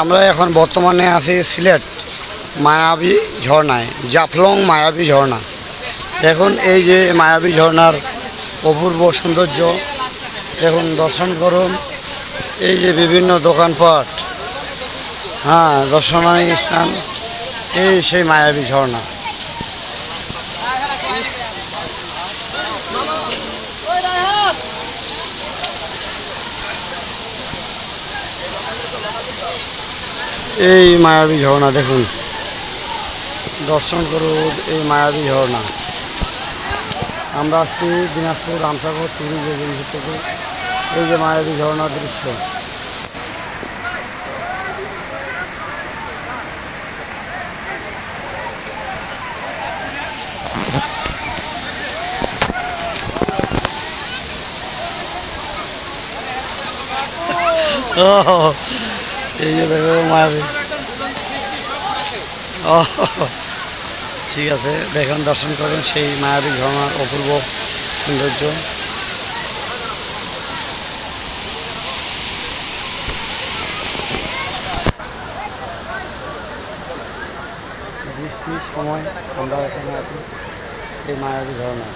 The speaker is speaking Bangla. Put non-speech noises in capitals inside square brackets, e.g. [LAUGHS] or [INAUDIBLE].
আমরা এখন বর্তমানে আছি সিলেট মায়াবী ঝর্ণায়, জাফলং মায়াবী ঝর্ণা। এখন এই যে মায়াবী ঝর্ণার অপূর্ব সৌন্দর্য, এখন দর্শন করুন। এই যে বিভিন্ন দোকানপাট হ্যাঁ দর্শনীয় স্থান এই সেই মায়াবী ঝর্ণা। এই মায়াবী ঝর্ণা দেখুন। দর্শন করুন এই মায়াবী ঝর্ণা। আমরা আসছি দিনাজপুর, রামসাগর টুরিস্ট এজেন্সি থেকে। এই যে মায়াবী ঝর্ণার দৃশ্য। ও [LAUGHS] ঠিক আছে, দেখুন, দর্শন করুন, সেই মায়াবী ঝর্ণার অপূর্ব সৌন্দর্য। বৃষ্টির সময় আমরা এখানে আছি, এই মায়াবী ঝর্ণা